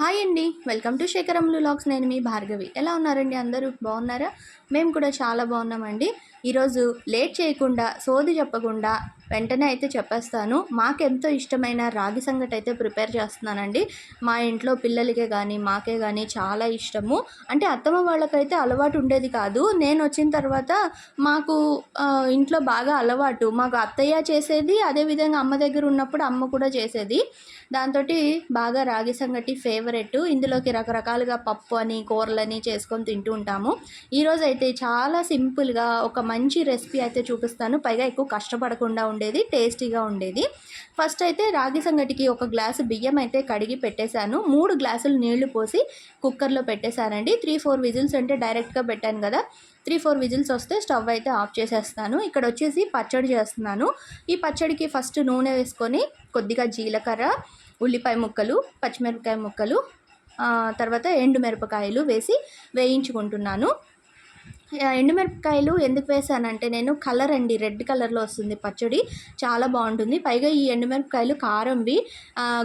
Hi అండి. Welcome to Shekharam logs. నేను మీ భార్గవి. ఎలా ఉన్నారండి అందరూ? బాగున్నారా? మేము కూడా చాలా బాగున్నామండి. ఈరోజు లేట్ చేయకుండా సోది చెప్పకుండా వెంటనే అయితే చెప్పేస్తాను. మాకెంతో ఇష్టమైన రాగి సంగటి అయితే ప్రిపేర్ చేస్తున్నానండి. మా ఇంట్లో పిల్లలకే కానీ మాకే కానీ చాలా ఇష్టము. అంటే అత్తమ్మ వాళ్ళకైతే అలవాటు ఉండేది కాదు. నేను వచ్చిన తర్వాత మాకు ఇంట్లో బాగా అలవాటు. మాకు అత్తయ్య చేసేది అదేవిధంగా అమ్మ దగ్గర ఉన్నప్పుడు అమ్మ కూడా చేసేది. దాంతో బాగా రాగి సంగటి ఫేవరెట్. ఇందులోకి రకరకాలుగా పప్పు అని కూరలని చేసుకొని తింటూ ఉంటాము. ఈరోజైతే చాలా సింపుల్గా ఒక మంచి రెసిపీ అయితే చూపిస్తాను. పైగా ఎక్కువ కష్టపడకుండా ఉండేది టేస్టీగా ఉండేది. ఫస్ట్ అయితే రాగి సంగటికి ఒక గ్లాసు బియ్యం అయితే కడిగి పెట్టేశాను. మూడు గ్లాసులు నీళ్ళు పోసి కుక్కర్లో పెట్టేశానండి. త్రీ ఫోర్ విజిల్స్ అంటే డైరెక్ట్గా పెట్టాను కదా. త్రీ ఫోర్ విజిల్స్ వస్తే స్టవ్ అయితే ఆఫ్ చేసేస్తాను. ఇక్కడ వచ్చేసి పచ్చడి చేస్తున్నాను. ఈ పచ్చడికి ఫస్ట్ నూనె వేసుకొని కొద్దిగా జీలకర్ర ఉల్లిపాయ ముక్కలు పచ్చిమిరపకాయ ముక్కలు తర్వాత తర్వాత ఎండుమిరపకాయలు వేసి వేయించుకుంటున్నాను. ఎండుమిరపకాయలు ఎందుకు వేసానంటే నేను కలర్ అండి రెడ్ కలర్లో వస్తుంది పచ్చడి చాలా బాగుంటుంది. పైగా ఈ ఎండుమిరపకాయలు కారంవి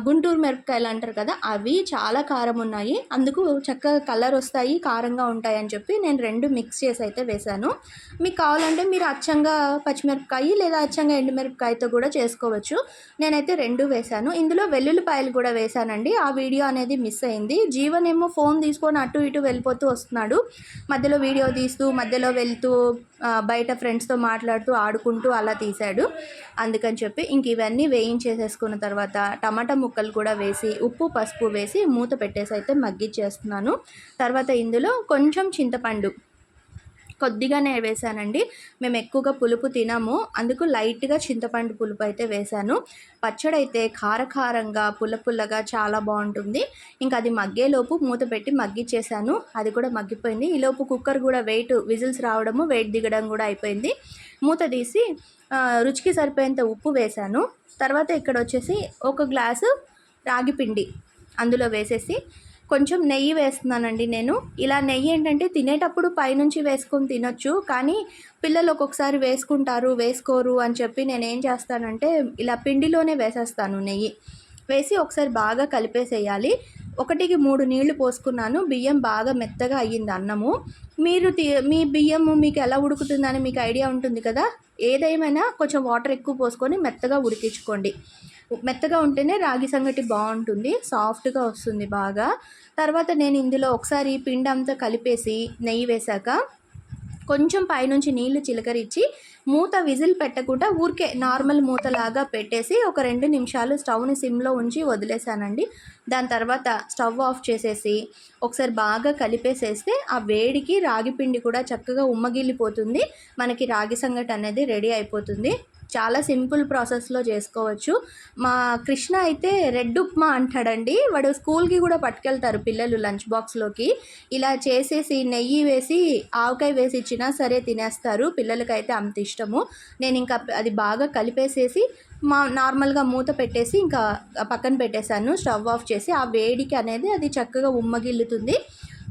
గుంటూరు మిరపకాయలు అంటారు కదా అవి చాలా కారం ఉన్నాయి. అందుకు చక్కగా కలర్ వస్తాయి కారంగా ఉంటాయి అని చెప్పి నేను రెండు మిక్స్ చేసి అయితే వేశాను మీకు కావాలంటే మీరు అచ్చంగా పచ్చిమిరపకాయ లేదా అచ్చంగా ఎండుమిరపకాయతో కూడా చేసుకోవచ్చు. నేనైతే రెండు వేశాను ఇందులో వెల్లుల్లిపాయలు కూడా వేశానండి ఆ వీడియో అనేది మిస్ అయింది. జీవన్ ఏమో ఫోన్ తీసుకొని అటు ఇటు వెళ్ళిపోతూ వస్తున్నాడు. మధ్యలో వీడియో తీస్తూ మధ్యలో వెళ్తూ బయట ఫ్రెండ్స్తో మాట్లాడుతూ ఆడుకుంటూ అలా తీశాడు. అందుకని చెప్పి ఇంక ఇవన్నీ వేయించేసేసుకున్న తర్వాత టమాటా ముక్కలు కూడా వేసి ఉప్పు పసుపు వేసి మూత పెట్టేసి అయితే మగ్గిచ్చేస్తున్నాను. తర్వాత ఇందులో కొంచెం చింతపండు కొద్దిగానే వేసానండి. మేము ఎక్కువగా పులుపు తినము. అందుకు లైట్గా చింతపండు పులుపు అయితే వేశాను పచ్చడి అయితే కారకారంగా పుల్ల పుల్లగా చాలా బాగుంటుంది. ఇంకా అది మగ్గేలోపు మూత పెట్టి మగ్గిచ్చేసాను. అది కూడా మగ్గిపోయింది. ఈలోపు కుక్కర్ కూడా వెయిట్ విజిల్స్ రావడము వెయిట్ దిగడం కూడా అయిపోయింది. మూత తీసి రుచికి సరిపోయేంత ఉప్పు వేశాను తర్వాత ఇక్కడ వచ్చేసి ఒక గ్లాసు రాగి పిండి అందులో వేసేసి కొంచెం నెయ్యి వేస్తున్నానండి నేను. ఇలా నెయ్యి ఏంటంటే తినేటప్పుడు పైనుంచి వేసుకొని తినొచ్చు. కానీ పిల్లలు ఒక్కొక్కసారి వేసుకుంటారు వేసుకోరు అని చెప్పి నేను ఏం చేస్తానంటే ఇలా పిండిలోనే వేసేస్తాను నెయ్యి. వేసి ఒకసారి బాగా కలిపేసేయాలి. ఒకటికి మూడు నీళ్ళు పోసుకున్నాను. బియ్యం బాగా మెత్తగా అయ్యింది అన్నము. మీరు తి- మీ బియ్యము మీకు ఎలా ఉడుకుతుందని మీకు ఐడియా ఉంటుంది కదా? ఏదేమైనా కొంచెం వాటర్ ఎక్కువ పోసుకొని మెత్తగా ఉడికించుకోండి. మెత్తగా ఉంటేనే రాగి సంగటి బాగుంటుంది సాఫ్ట్గా వస్తుంది బాగా. తర్వాత నేను ఇందులో ఒకసారి పిండి అంతా కలిపేసి నెయ్యి వేశాక కొంచెం పైనుంచి నీళ్ళు చిలకరించి మూత విజిల్ పెట్టకుండా ఊరికే నార్మల్ మూతలాగా పెట్టేసి ఒక రెండు నిమిషాలు స్టవ్ని సిమ్లో ఉంచి వదిలేసానండి. దాని తర్వాత స్టవ్ ఆఫ్ చేసేసి ఒకసారి బాగా కలిపేసేస్తే ఆ వేడికి రాగి పిండి కూడా చక్కగా ఉమ్మగిల్లిపోతుంది. మనకి రాగి సంగటి అనేది రెడీ అయిపోతుంది. చాలా సింపుల్ ప్రాసెస్లో చేసుకోవచ్చు. మా కృష్ణ అయితే రెడ్ ఉప్మా అంటాడండి. వాడు స్కూల్కి కూడా పట్టుకెళ్తారు పిల్లలు లంచ్ బాక్స్లోకి. ఇలా చేసేసి నెయ్యి వేసి ఆవకాయ వేసి ఇచ్చినా సరే తినేస్తారు. పిల్లలకైతే అంత ఇష్టము. నేను ఇంకా అది బాగా కలిపేసేసి మా నార్మల్గా మూత పెట్టేసి ఇంకా పక్కన పెట్టేశాను. స్టవ్ ఆఫ్ చేసి ఆ వేడికి అనేది అది చక్కగా ఉమ్మగిల్లుతుంది.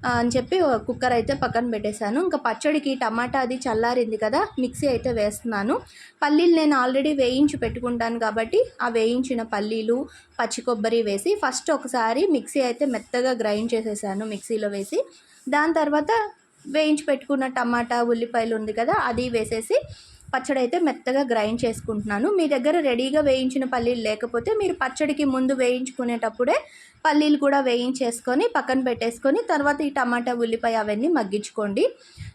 అని చెప్పి కుక్కర్ అయితే పక్కన పెట్టేశాను. ఇంకా పచ్చడికి టమాటా అది చల్లారింది కదా మిక్సీ అయితే వేస్తున్నాను. పల్లీలు నేను ఆల్రెడీ వేయించి పెట్టుకుంటాను కాబట్టి ఆ వేయించిన పల్లీలు పచ్చి కొబ్బరి వేసి ఫస్ట్ ఒకసారి మిక్సీ అయితే మెత్తగా గ్రైండ్ చేసేసాను మిక్సీలో వేసి. దాని తర్వాత వేయించి పెట్టుకున్న టమాటా ఉల్లిపాయలు ఉంది కదా అది వేసేసి పచ్చడి అయితే మెత్తగా గ్రైండ్ చేసుకుంటున్నాను. మీ దగ్గర రెడీగా వేయించిన పల్లీలు లేకపోతే మీరు పచ్చడికి ముందు వేయించుకునేటప్పుడే పల్లీలు కూడా వేయించేసుకొని పక్కన పెట్టేసుకొని తర్వాత ఈ టమాటా ఉల్లిపాయ అవన్నీ మగ్గించుకోండి.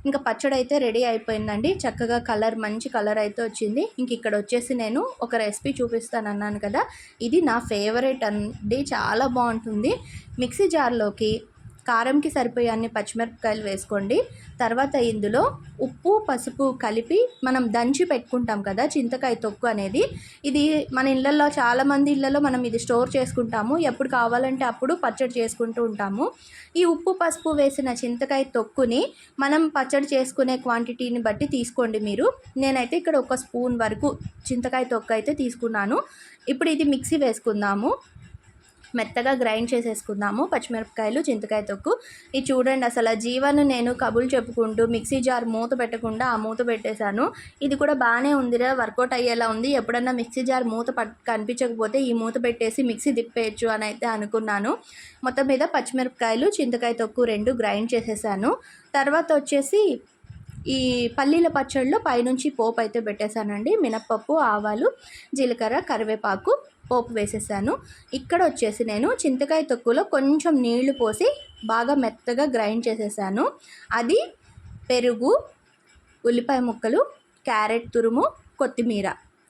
ఇంకా పచ్చడి అయితే రెడీ అయిపోయిందండి. చక్కగా కలర్ మంచి కలర్ అయితే వచ్చింది. ఇంక ఇక్కడ వచ్చేసి నేను ఒక రెసిపీ చూపిస్తాను అన్నాను కదా. ఇది నా ఫేవరెట్ అండి. చాలా బాగుంటుంది. మిక్సీ జార్లోకి కారంకి సరిపోయే అన్ని పచ్చిమిరపకాయలు వేసుకోండి. తర్వాత ఇందులో ఉప్పు పసుపు కలిపి మనం దంచి పెట్టుకుంటాం కదా చింతకాయ తొక్కు అనేది. ఇది మన ఇళ్ళల్లో చాలామంది ఇళ్ళలో మనం ఇది స్టోర్ చేసుకుంటాము. ఎప్పుడు కావాలంటే అప్పుడు పచ్చడి చేసుకుంటూ ఉంటాము. ఈ ఉప్పు పసుపు వేసిన చింతకాయ తొక్కుని మనం పచ్చడి చేసుకునే క్వాంటిటీని బట్టి తీసుకోండి మీరు. నేనైతే ఇక్కడ ఒక స్పూన్ వరకు చింతకాయ తొక్కు అయితే తీసుకున్నాను. ఇప్పుడు ఇది మిక్సీ వేసుకుందాము. మెత్తగా గ్రైండ్ చేసేసుకుందాము పచ్చిమిరపకాయలు చింతకాయ తొక్కు. ఇది చూడండి అసలు ఆ జీవాను నేను కబులు చెప్పుకుంటూ మిక్సీ జార్ మూత పెట్టకుండా ఆ మూత పెట్టేశాను. ఇది కూడా బాగానే ఉందిరా వర్కౌట్ అయ్యేలా ఉంది. ఎప్పుడన్నా మిక్సీ జార్ మూత కనిపించకపోతే ఈ మూత పెట్టేసి మిక్సీ తిప్పేయచ్చు అని అయితే అనుకున్నాను. మొత్తం మీద పచ్చిమిరపకాయలు చింతకాయ తొక్కు రెండు గ్రైండ్ చేసేసాను. తర్వాత వచ్చేసి ఈ పల్లీల పచ్చడిలో పైనుంచి పోపు అయితే పెట్టేశానండి. మినప్పప్పు ఆవాలు జీలకర్ర కరివేపాకు పోపు వేసేసాను. ఇక్కడ వచ్చేసి నేను చింతకాయ తొక్కులో కొంచెం నీళ్ళు పోసి బాగా మెత్తగా గ్రైండ్ చేసేసాను. అది పెరుగు ఉల్లిపాయ ముక్కలు క్యారెట్ తురుము కొత్తిమీర.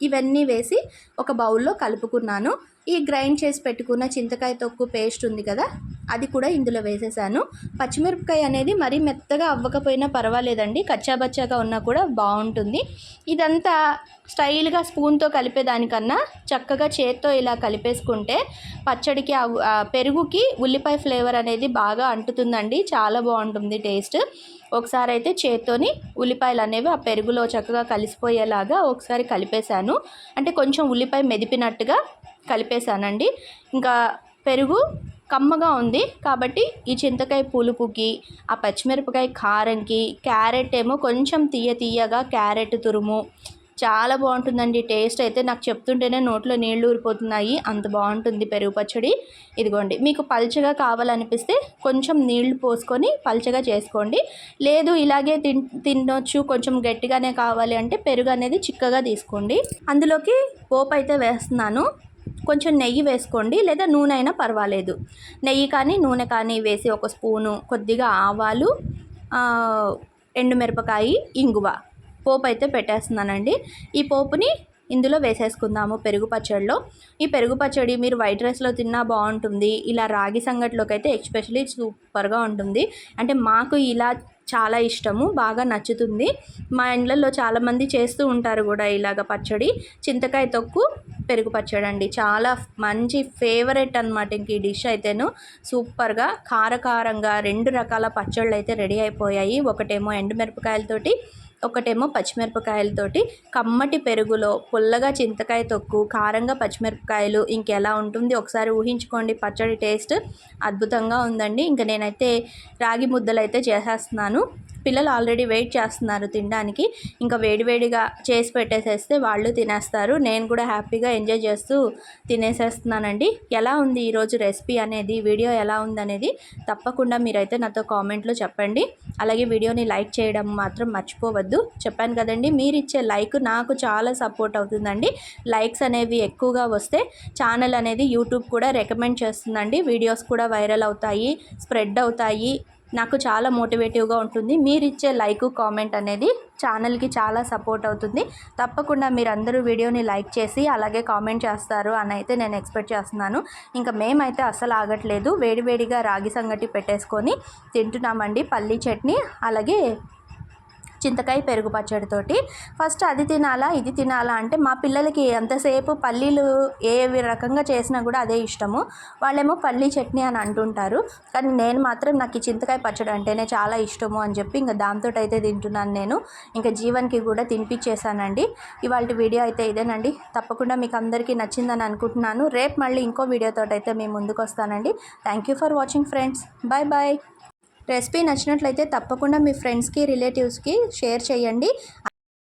ఇవన్నీ వేసి ఒక బౌల్లో కలుపుకున్నాను. ఈ గ్రైండ్ చేసి పెట్టుకున్న చింతకాయ తొక్కు పేస్ట్ ఉంది కదా అది కూడా ఇందులో వేసేసాను. పచ్చిమిరపకాయ అనేది మరీ మెత్తగా అవ్వకపోయినా పర్వాలేదండి కచ్చాబచ్చాగా ఉన్నా కూడా బాగుంటుంది. ఇదంతా స్టైల్గా స్పూన్తో కలిపేదానికన్నా చక్కగా చేత్తో ఇలా కలిపేసుకుంటే పచ్చడికి పెరుగుకి ఉల్లిపాయ ఫ్లేవర్ అనేది బాగా అంటుతుందండి చాలా బాగుంటుంది టేస్ట్. ఒకసారి అయితే చేత్తోని ఉల్లిపాయలు అనేవి ఆ పెరుగులో చక్కగా కలిసిపోయేలాగా ఒకసారి కలిపేశాను. అంటే కొంచెం ఉల్లిపాయ మెదిపినట్టుగా కలిపేశానండి. ఇంకా పెరుగు కమ్మగా ఉంది. కాబట్టి ఈ చింతకాయ పులుపుకి ఆ పచ్చిమిరపకాయ కారంకి క్యారెట్ ఏమో కొంచెం తీయ తీయగా క్యారెట్ తురుము చాలా బాగుంటుందండి. టేస్ట్ అయితే నాకు చెప్తుంటేనే నోట్లో నీళ్ళు ఊరిపోతున్నాయి. అంత బాగుంటుంది పెరుగు పచ్చడి. ఇదిగోండి మీకు పల్చగా కావాలనిపిస్తే కొంచెం నీళ్ళు పోసుకొని పల్చగా చేసుకోండి. లేదు ఇలాగే తిన్ తినొచ్చు. కొంచెం గట్టిగానే కావాలి అంటే పెరుగు అనేది చిక్కగా తీసుకోండి. అందులోకి పోపు అయితే వేస్తున్నాను. కొంచెం నెయ్యి వేసుకోండి. లేదా నూనె అయినా పర్వాలేదు. నెయ్యి కానీ నూనె కానీ వేసి ఒక స్పూను కొద్దిగా ఆవాలు ఎండుమిరపకాయి ఇంగువ. పోపు అయితే పెట్టేస్తున్నానండి. ఈ పోపుని ఇందులో వేసేసుకుందాము పెరుగు పచ్చడిలో. ఈ పెరుగు పచ్చడి మీరు వైట్ రైస్లో తిన్నా బాగుంటుంది. ఇలా రాగి సంగటిలోకి అయితే ఎక్స్పెషలీ సూపర్గా ఉంటుంది. అంటే మాకు ఇలా చాలా ఇష్టము బాగా నచ్చుతుంది. మా ఇండ్లలో చాలామంది చేస్తూ ఉంటారు కూడా ఇలాగ పచ్చడి. చింతకాయ తొక్కు పెరుగు పచ్చడి అండి చాలా మంచి ఫేవరెట్ అనమాట ఇంక ఈ డిష్ అయితేను. సూపర్గా కారకారంగా రెండు రకాల పచ్చళ్ళు అయితే రెడీ అయిపోయాయి. ఒకటేమో ఎండుమిరపకాయలతోటి ఒకటేమో పచ్చిమిరపకాయలతోటి కమ్మటి పెరుగులో పుల్లగా చింతకాయ తొక్కు కారంగా పచ్చిమిరపకాయలు ఇంకెలా ఉంటుంది ఒకసారి ఊహించుకోండి. పచ్చడి టేస్ట్ అద్భుతంగా ఉందండి. ఇంకా నేనైతే రాగి ముద్దలు అయితే చేసేస్తున్నాను. పిల్లలు ఆల్రెడీ వెయిట్ చేస్తున్నారు తినడానికి. ఇంకా వేడివేడిగా చేసి పెట్టేసేస్తే వాళ్ళు తినేస్తారు. నేను కూడా హ్యాపీగా ఎంజాయ్ చేస్తూ తినేసేస్తున్నానండి. ఎలా ఉంది ఈరోజు రెసిపీ అనేది? వీడియో ఎలా ఉందనేది తప్పకుండా మీరైతే నాతో కామెంట్లో చెప్పండి. అలాగే వీడియోని లైక్ చేయడం మాత్రం మర్చిపోవద్దు. చెప్పాను కదండి మీరు ఇచ్చే లైక్ నాకు చాలా సపోర్ట్ అవుతుందండి. లైక్స్ అనేవి ఎక్కువగా వస్తే ఛానల్ అనేది యూట్యూబ్ కూడా రికమెండ్ చేస్తుందండి. వీడియోస్ కూడా వైరల్ అవుతాయి స్ప్రెడ్ అవుతాయి. నాకు చాలా మోటివేటివ్గా ఉంటుంది. మీరు ఇచ్చే లైక్ కామెంట్ అనేది ఛానల్కి చాలా సపోర్ట్ అవుతుంది. తప్పకుండా మీరు అందరూ వీడియోని లైక్ చేసి అలాగే కామెంట్ చేస్తారు అని అయితే నేను ఎక్స్పెక్ట్ చేస్తున్నాను. ఇంకా మేమైతే అస్సలు ఆగట్లేదు. వేడివేడిగా రాగి సంగటి పెట్టేసుకొని తింటున్నామండి. పల్లీ చట్నీ అలాగే చింతకాయ పెరుగు పచ్చడితోటి. ఫస్ట్ అది తినాలా ఇది తినాలా అంటే మా పిల్లలకి ఎంతసేపు పల్లీలు ఏ రకంగా చేసినా కూడా అదే ఇష్టము. వాళ్ళేమో పల్లీ చట్నీ అని అంటుంటారు. కానీ నేను మాత్రం నాకు ఈ చింతకాయ పచ్చడి అంటేనే చాలా ఇష్టము అని చెప్పి ఇంకా దాంతో అయితే తింటున్నాను నేను. ఇంకా జీవన్కి కూడా తినిపించేశానండి ఇవాళ వీడియో అయితే ఇదేనండి. తప్పకుండా మీకు అందరికీ నచ్చిందని అనుకుంటున్నాను. రేపు మళ్ళీ ఇంకో వీడియోతో అయితే మేము ముందుకు వస్తానండి thank you for watching friends. Bye bye. Recipe నచ్చినట్లయితే తప్పకుండా మీ ఫ్రెండ్స్కి రిలేటివ్స్కి షేర్ చేయండి.